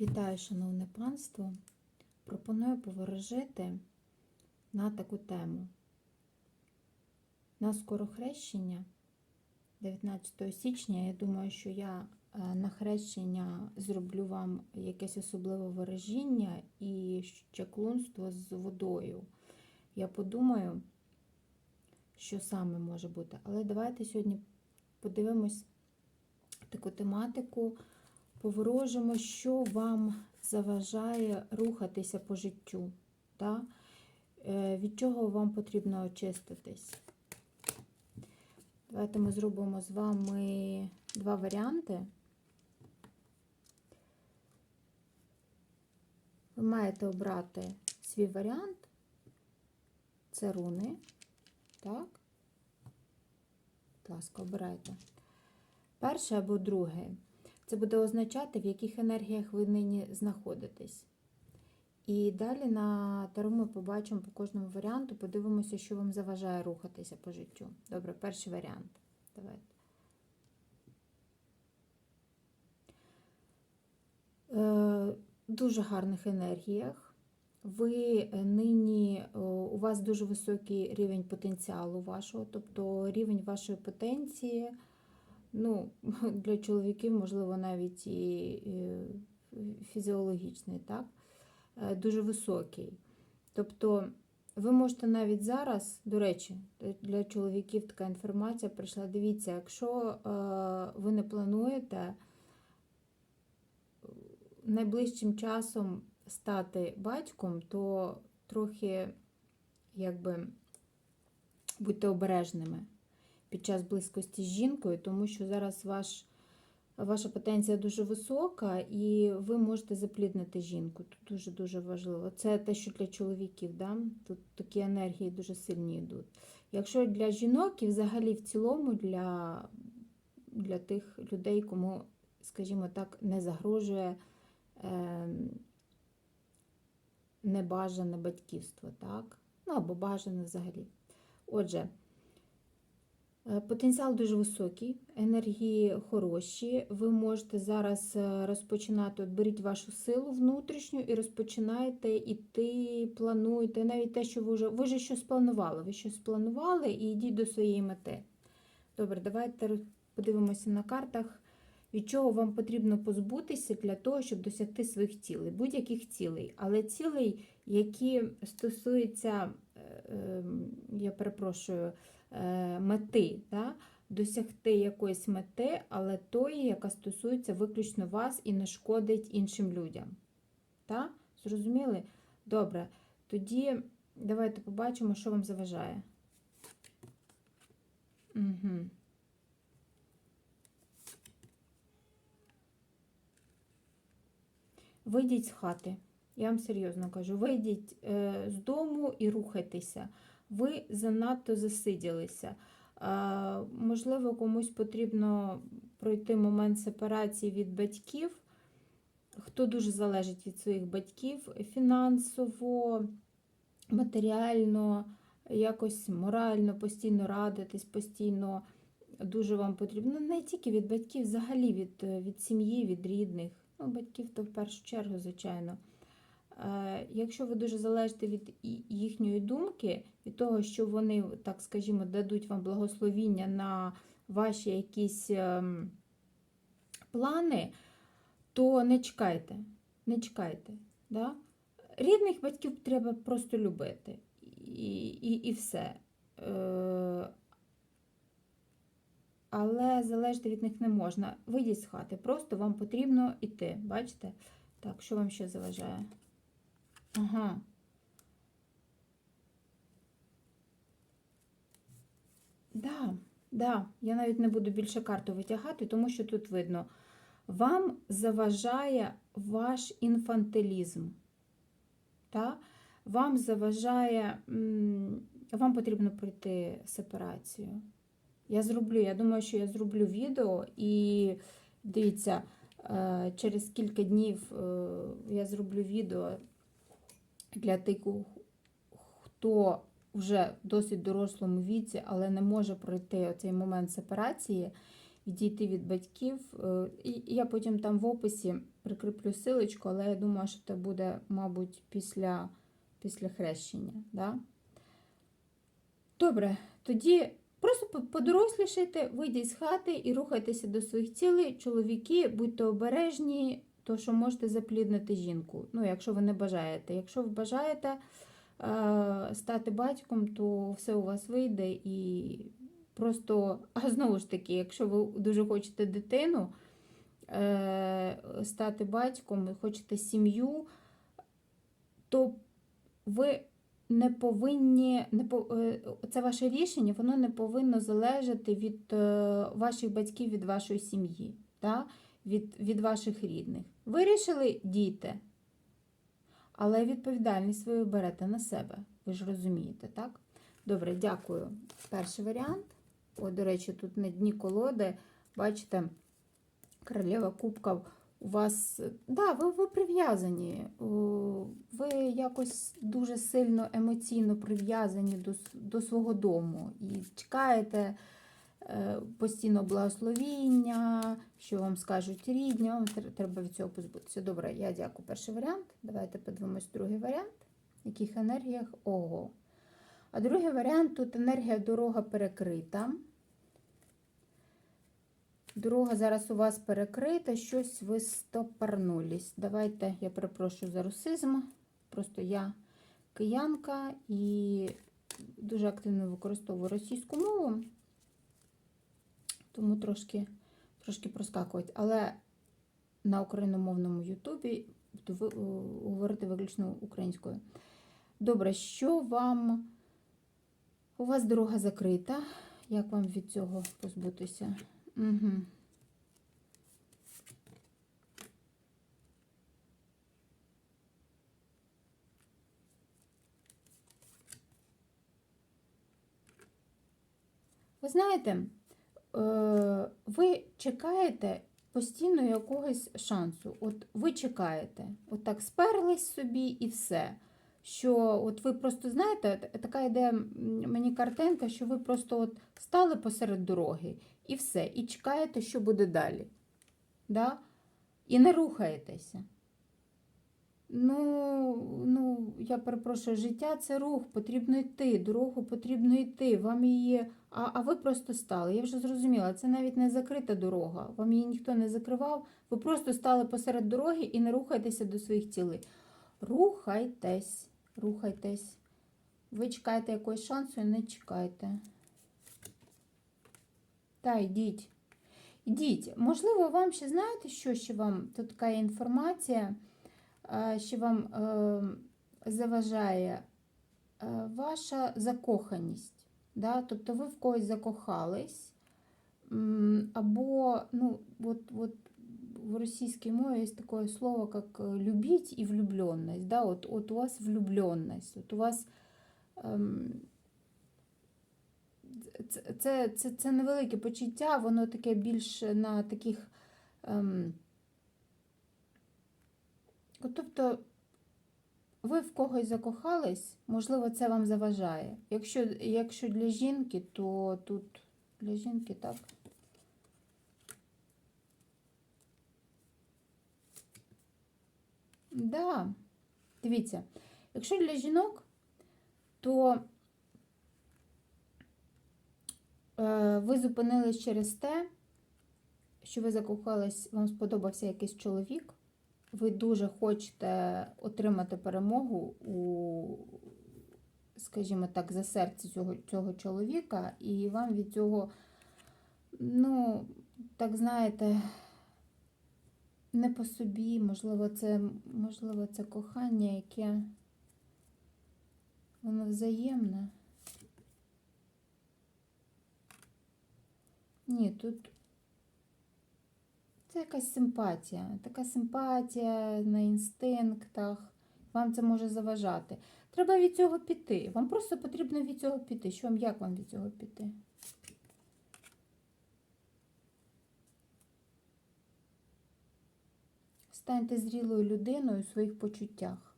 Вітаю, шановне панство. Пропоную поворожити на таку тему. На скоро хрещення 19 січня. Я думаю, що я е, на хрещення зроблю вам якесь особливе ворожіння і чаклунство з водою. Я подумаю, що саме може бути. Але давайте сьогодні подивимось таку тематику поворожимо, що вам заважає рухатися по життю, та? Е, від чого вам потрібно очиститись. Давайте ми зробимо з вами два варіанти. Ви маєте обрати свій варіант. Це руни. Так? Будь ласка, обирайте. Перше або друге. Це буде означати, в яких енергіях ви нині знаходитесь. І далі на таро ми побачимо по кожному варіанту, подивимося, що вам заважає рухатися по життю. Добре, перший варіант. Давайте. Е, дуже гарних енергіях. Ви нині, у вас дуже високий рівень потенціалу вашого, тобто рівень вашої потенції ну, для чоловіків, можливо, навіть і фізіологічний, так? Е, дуже високий. Тобто, ви можете навіть зараз, до речі, для чоловіків така інформація прийшла. Дивіться, якщо е, ви не плануєте найближчим часом стати батьком, то трохи, якби, будьте обережними під час близькості з жінкою, тому що зараз ваш, ваша потенція дуже висока, і ви можете запліднити жінку. Тут дуже-дуже важливо. Це те, що для чоловіків. Да? Тут такі енергії дуже сильні йдуть. Якщо для жінок і взагалі в цілому для, для тих людей, кому, скажімо так, не загрожує е, небажане батьківство, так? Ну або бажане взагалі. Отже, потенціал дуже високий, енергії хороші. Ви можете зараз е, розпочинати, от беріть вашу силу внутрішню і розпочинаєте іти, плануєте, навіть те, що ви вже ви вже щось планували. Ви щось планували і йдіть до своєї мети. Добре, давайте подивимося на картах, від чого вам потрібно позбутися для того, щоб досягти своїх цілей, будь-яких цілей. Але цілей, які стосуються, е, ем, я перепрошую, Е, мети, да? досягти якоїсь мети, але тої, яка стосується виключно вас і не шкодить іншим людям. Так? Зрозуміли? Добре. Тоді давайте побачимо, що вам заважає. Угу. Вийдіть з хати. Я вам серйозно кажу, вийдіть е, з дому і рухайтеся ви занадто засиділися. Можливо, комусь потрібно пройти момент сепарації від батьків, хто дуже залежить від своїх батьків фінансово, матеріально, якось морально, постійно радитись, постійно дуже вам потрібно. Не тільки від батьків, взагалі від від сім'ї, від рідних. Ну, Батьків то в першу чергу, звичайно. Е, якщо ви дуже залежите від їхньої думки, від того, що вони, так скажімо, дадуть вам благословіння на ваші якісь ем, плани, то не чекайте. Не чекайте. Да? Рідних батьків треба просто любити. І, і, і все. Е, але залежати від них не можна. Вийдіть з хати, просто вам потрібно йти. Бачите? Так, що вам ще заважає? Ага. Да, да, я навіть не буду більше карту витягати, тому що тут видно, вам заважає ваш інфантилізм. Та? Вам заважає, вам потрібно пройти сепарацію. Я зроблю, я думаю, що я зроблю відео і дивіться, е, через кілька днів е, я зроблю відео для тих, хто вже в досить дорослому віці, але не може пройти цей момент сепарації. відійти від батьків. Е, І я потім там в описі прикріплю силочку, але я думаю, що це буде, мабуть, після, після хрещення. Да? Добре, тоді просто подорослішайте, вийдіть з хати і рухайтеся до своїх цілей. Чоловіки, будьте обережні, то що можете запліднити жінку. Ну, якщо ви не бажаєте. Якщо ви бажаєте е, стати батьком, то все у вас вийде і просто, а знову ж таки, якщо ви дуже хочете дитину, е, стати батьком, і хочете сім'ю, то ви не повинні, не е, це ваше рішення, воно не повинно залежати від е, ваших батьків, від вашої сім'ї, та? Від, від ваших рідних. Вирішили дійте, але відповідальність ви берете на себе. Ви ж розумієте, так? Добре, дякую. Перший варіант. О, до речі, тут на дні колоди, бачите, королева кубків у вас, да, ви, ви прив'язані. Ви якось дуже сильно емоційно прив'язані до, до свого дому і чекаєте постійно благословіння, що вам скажуть рідні, вам треба від цього позбутися. Добре, я дякую. Перший варіант. Давайте подивимось другий варіант. В яких енергіях? Ого. А другий варіант тут енергія дорога перекрита. Дорога зараз у вас перекрита, щось ви стопорнулись. Давайте, я перепрошую за русизм. Просто я киянка і дуже активно використовую російську мову, тому трошки, трошки проскакують. Але на україномовному Ютубі буду е, говорити виключно українською. Добре, що вам? У вас дорога закрита. Як вам від цього позбутися? Угу. Ви знаєте, ви чекаєте постійно якогось шансу. От ви чекаєте, от так сперлись собі і все. Що от ви просто знаєте, така йде мені картинка, що ви просто от стали посеред дороги і все, і чекаєте, що буде далі. Да? І не рухаєтеся. Ну, ну, я перепрошую, життя це рух, потрібно йти, дорогу потрібно йти. Вам її. А, а ви просто стали. Я вже зрозуміла, це навіть не закрита дорога. Вам її ніхто не закривав. Ви просто стали посеред дороги і не рухайтеся до своїх цілей. Рухайтесь, рухайтесь. Ви чекаєте якогось шансу і не чекайте. Та йдіть. Йдіть. Можливо, вам ще знаєте, що ще вам тут така інформація, що вам е, заважає е, ваша закоханість. Да? Тобто ви в когось закохались, або ну, от, от в російській мові є таке слово, як е, любіть і влюбленность. Да? От, от у вас влюбленность, от у вас ем, це, це, це, невелике почуття, воно таке більш на таких. Ем, тобто ви в когось закохались, можливо, це вам заважає. Якщо, якщо для жінки, то тут для жінки так. Да, дивіться, якщо для жінок, то е, ви зупинились через те, що ви закохались, вам сподобався якийсь чоловік, ви дуже хочете отримати перемогу у, скажімо так, за серце цього, цього чоловіка, і вам від цього, ну, так знаєте, не по собі, можливо, це, можливо, це кохання, яке воно взаємне. Ні, тут це якась симпатія. Така симпатія на інстинктах. Вам це може заважати. Треба від цього піти. Вам просто потрібно від цього піти. Що вам, як вам від цього піти? Станьте зрілою людиною у своїх почуттях.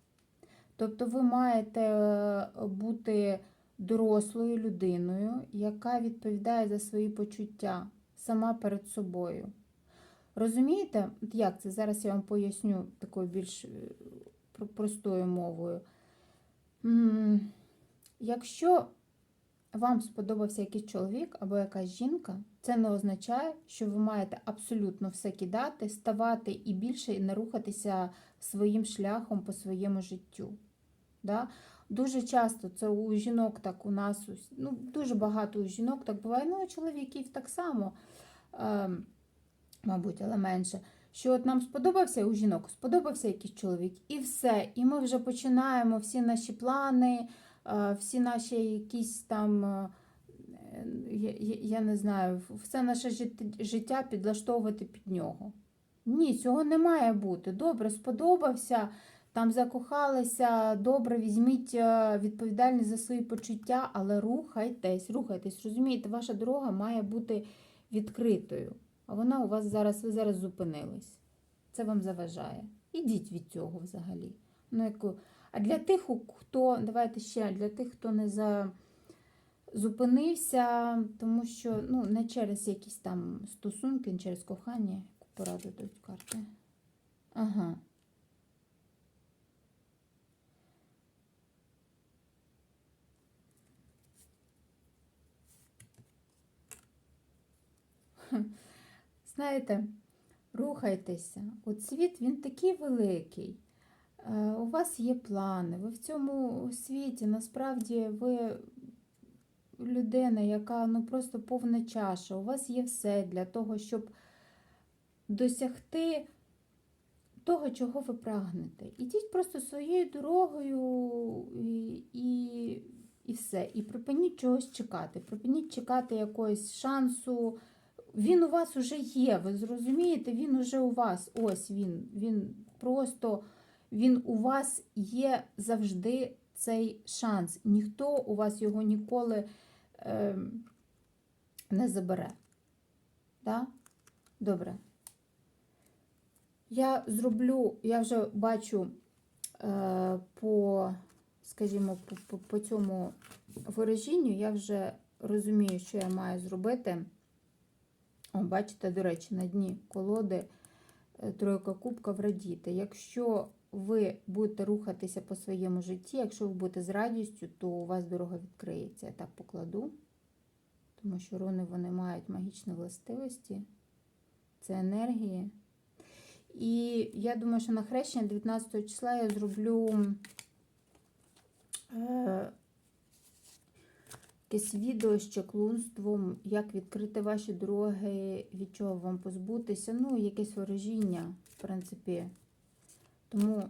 Тобто ви маєте е, бути дорослою людиною, яка відповідає за свої почуття сама перед собою. Розумієте, як це? Зараз я вам поясню такою більш е, простою мовою. Якщо вам сподобався якийсь чоловік або якась жінка, це не означає, що ви маєте абсолютно все кидати, ставати і більше не рухатися своїм шляхом по своєму життю. Да? Дуже часто це у жінок так у нас, ну, дуже багато у жінок так буває, ну, у чоловіків так само, е, мабуть, але менше. Що от нам сподобався у жінок, сподобався якийсь чоловік, і все. І ми вже починаємо всі наші плани, е, всі наші якісь там, е, я, не знаю, все наше життя підлаштовувати під нього. Ні, цього не має бути. Добре, сподобався, там закохалися, добре, візьміть е, відповідальність за свої почуття, але рухайтесь, рухайтесь. Розумієте, ваша дорога має бути відкритою. А вона у вас зараз, ви зараз зупинились. Це вам заважає. Ідіть від цього взагалі. Ну, яку... А для тих, хто, давайте ще, для тих, хто не за... зупинився, тому що ну, не через якісь там стосунки, не через кохання, яку пораду дають карти. Ага. Знаєте, рухайтеся. От світ він такий великий. Е, У вас є плани. Ви в цьому світі насправді ви людина, яка ну просто повна чаша. У вас є все для того, щоб досягти того, чого ви прагнете. Ідіть просто своєю дорогою і, і, і все. І припиніть чогось чекати. Припиніть чекати якогось шансу. Він у вас уже є, ви зрозумієте, він уже у вас. Ось він. Він просто він у вас є завжди цей шанс. Ніхто у вас його ніколи е, не забере. Да? Добре. Я зроблю, я вже бачу е, по, скажімо, по, по, по цьому вираженню, я вже розумію, що я маю зробити. О, бачите, до речі, на дні колоди е, тройка кубка врадіти. Якщо ви будете рухатися по своєму житті, якщо ви будете з радістю, то у вас дорога відкриється. Я так покладу, тому що руни вони мають магічні властивості, це енергії. І я думаю, що на хрещення 19 числа я зроблю е, якесь відео з чаклунством, як відкрити ваші дороги, від чого вам позбутися. Ну, якесь ворожіння, в принципі. Тому,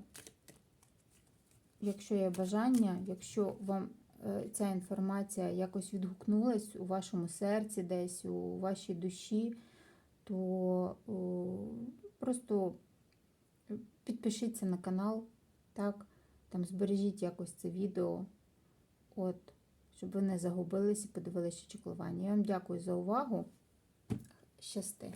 якщо є бажання, якщо вам е, ця інформація якось відгукнулась у вашому серці, десь у вашій душі, то о, просто підпишіться на канал, так, там збережіть якось це відео, от, щоб ви не загубились і подивилися чеклування. Я вам дякую за увагу. Щасти!